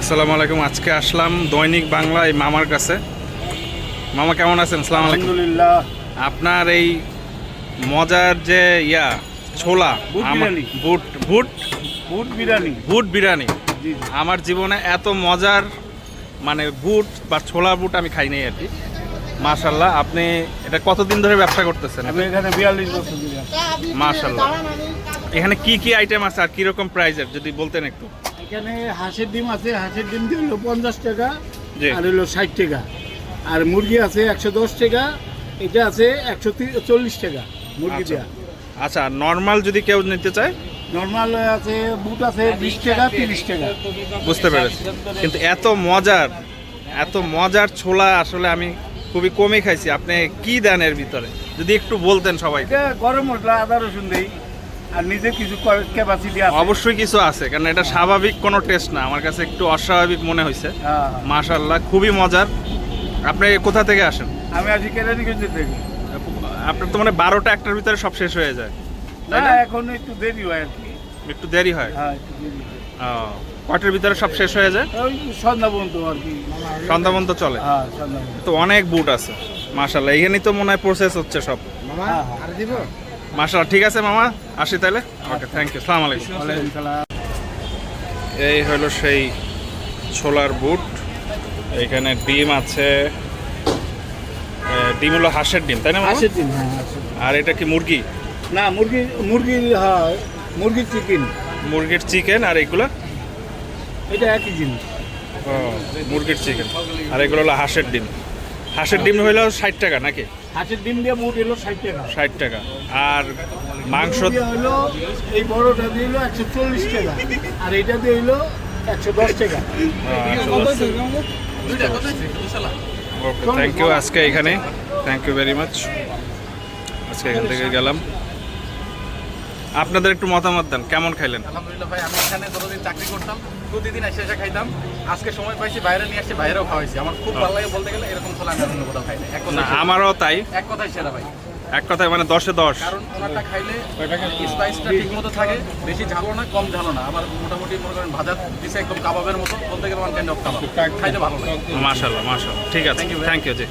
আসসালামু আলাইকুম। আজকে আসলাম দৈনিক বাংলা এই মামার কাছে। মামা কেমন আছেন? সালাম আলাইকুম। আলহামদুলিল্লাহ। আপনার এই মজার যে ইয়া ছোলা বুট বুট বুট? বিরিয়ানি। বুট বিরিয়ানি। আমার জীবনে এত মজার মানে বুট বা ছোলা বুট আমি খাই নাই আর কি। মাশাল্লাহ আপনি এটা কতদিন ধরে ব্যবসা করতেছেন? আমি এখানে বিয়াল্লিশ বছর মাশাল্লাহ এখানে কি কি আইটেম আছে আর কীরকম প্রাইজের যদি বলতেন একটু। এখানে হাঁসের ডিম আছে হাঁসের ডিম দিয়ে হলো পঞ্চাশ টাকা। আর হলো ষাট টাকা। আর মুরগি আছে একশো দশ টাকা এটা আছে একশো চল্লিশ টাকা মুরগি আচ্ছা। দেওয়া আচ্ছা নর্মাল যদি কেউ নিতে চায়? নর্মাল আছে বুট আছে বিশ টাকা তিরিশ টাকা। বুঝতে পেরেছি। কিন্তু এত মজার এত মজার ছোলা আসলে আমি খুবই কমই খাইছি। আপনি কি দেন এর ভিতরে? যদি একটু বলতেন সবাই এটা গরম মশলা আদা রসুন দেই। আর নিজে কিছু ক্যাপাসিটি আছে। অবশ্যই কিছু আছে কারণ এটা স্বাভাবিক কোনো টেস্ট না। আমার কাছে একটু অস্বাভাবিক মনে হয়েছে। হ্যাঁ। মাশাল্লাহ খুবই মজার। আপনি কোথা থেকে আসেন? আমি আজকে কেরানীগঞ্জ থেকে। আপনার তো মানে বারোটা একটার ভিতরে সব শেষ হয়ে যায় না? এখন একটু দেরি হয় আর কি। একটু দেরি হয়? হ্যাঁ একটু দেরি হয়। ও, কয়টার ভিতরে সব শেষ হয়ে যায়? ওই সন্ধ্যা পর্যন্ত আর কি। সন্ধ্যা পর্যন্ত চলে? হ্যাঁ তো অনেক বুট আছে মাশাল্লাহ এখানেই তো মনে হয় প্রসেস হচ্ছে সব। হ্যাঁ, হ্যাঁ। মাশাল্লাহ ঠিক আছে মামা? আসি তাহলে? ওকে থ্যাংক ইউ সালাম আলাইকুম। এই হলো সেই ছোলার বুট। এখানে ডিম আছে। ডিম হলো হাঁসের ডিম তাই না হাঁসের ডিম, হ্যাঁ, আর এটা কি মুরগি? না মুরগি মুরগির হয় মুরগির চিকেন মুরগির চিকেন আর এগুলো? এটা একই জিনিস। ও, মুরগির চিকেন আর এগুলো হলো হাঁসের ডিম। হাঁসের ডিম হইল ষাট টাকা নাকি? হাঁসের ডিম দিয়ে মোট এলো ষাট টাকা। ষাট টাকা। আর মাংস হলো এই বড়টা দিয়ে হলো একশো চল্লিশ টাকা। আর এটা দিয়ে হলো একশো দশ টাকা। ওকে থ্যাংক ইউ আজকে এখানে। থ্যাংক ইউ ভেরি মাচ আজকে এখান থেকে গেলাম। আপনাদের একটু মতামত দেন কেমন খাইলেন? আলহামদুলিল্লাহ ভাই আমি এখানে যতদিন চাকরি করতাম প্রতিদিন এসে এসে খাইতাম। আজকে সময় পাইছি বাইরে নিয়ে আসছি বাইরেও খাওয়াইছি। আমার খুব ভালো লাগে বলতে গেলে এরকম ছোলা আমি অন্য কোথাও খাই না এক না কথায় আমারও তাই। এক কথাই সেরা ভাই। এক কথায় মানে দশে দশ। কারণ ওনারটা খাইলে স্পাইসটা ঠিক মতো থাকে বেশি ঝালো না কম ঝালো না। আবার মোটামুটি মনে করেন ভাজা দিছে একদম কাবাবের মতো বলতে গেলে ওয়ান কাইন্ড অফ কাবাব। খাইতে ভালো লাগে। মাশাল্লাহ মাশাল্লাহ ঠিক আছে। Thank you ji.